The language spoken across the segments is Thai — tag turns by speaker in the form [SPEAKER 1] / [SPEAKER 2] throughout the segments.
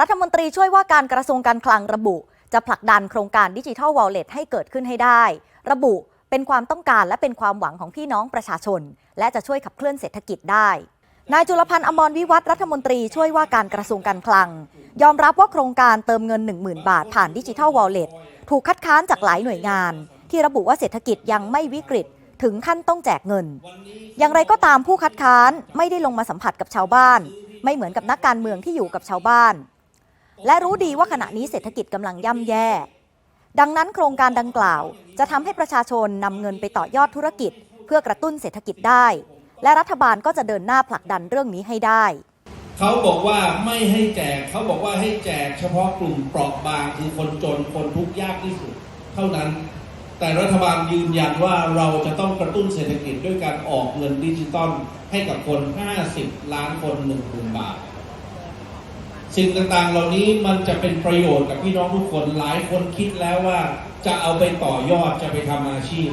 [SPEAKER 1] รัฐมนตรีช่วยว่าการกระทรวงการคลังระบุ จะผลักดันโครงการดิจิทัลวอลเล็ตให้เกิดขึ้นให้ได้ ระบุเป็นความต้องการและเป็นความหวังของพี่น้องประชาชน และจะช่วยขับเคลื่อนเศรษฐกิจได้ นายจุลพันธ์อมรวิวัฒรัฐมนตรีช่วยว่าการกระทรวงการคลัง ยอมรับว่าโครงการเติมเงิน 10,000 บาทผ่านดิจิทัลวอลเล็ตถูกคัดค้านจากหลายหน่วยงาน ที่ระบุว่าเศรษฐกิจยังไม่วิกฤตถึงขั้นต้องแจกเงิน อย่างไรก็ตามผู้คัดค้านไม่ได้ลงมาสัมผัสกับชาวบ้าน ไม่เหมือนกับนักการเมืองที่อยู่กับชาวบ้าน และรู้ดีว่าขณะนี้เศรษฐกิจกำลังย่ำแย่ ดังนั้นโครงการดังกล่าว จะทำให้ประชาชนนำเงินไปต่อยอดธุรกิจ เพื่อกระตุ้นเศรษฐกิจได้ และรัฐบาลก็จะเดินหน้าผลักดันเรื่องนี้ให้ได้
[SPEAKER 2] เขาบอกว่าไม่ให้แจก เขาบอกว่าให้แจกเฉพาะกลุ่มเปราะบางคือคนจนคนทุกข์ยากที่สุด เท่านั้น แต่รัฐบาลยืนยันว่าเราจะต้องกระตุ้นเศรษฐกิจด้วยการออกเงินดิจิตอลให้กับคน 50 ล้านคน1 0 0 0 0บาท สิ่งต่างๆ เหล่านี้มันจะเป็นประโยชน์กับพี่น้องทุกคนหลายคนคิดแล้วว่าจะเอาไปต่อยอดจะไปทำอาชีพ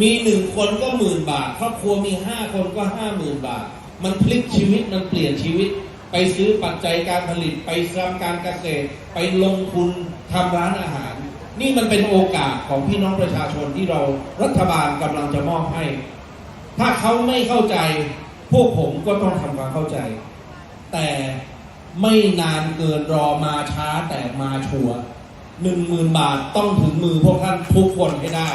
[SPEAKER 2] มีหนึ่งคนก็หมื่นบาท ครอบครัวมีห้าคนก็ห้าหมื่นบาท มันพลิกชีวิตมันเปลี่ยนชีวิต ไปซื้อปัจจัยการผลิตไปทำการเกษตร ไปลงทุนทำร้านอาหาร นี่มันเป็นโอกาสของพี่น้องประชาชนที่เรารัฐบาลกำลังจะมอบให้ ถ้าเขาไม่เข้าใจ พวกผมก็ต้องทำความเข้าใจ แต่ ไม่นานเกินรอมาช้าแต่มาชัวหนึ่งหมื่นบาทต้องถึงมือพวกท่านทุกคนให้ได้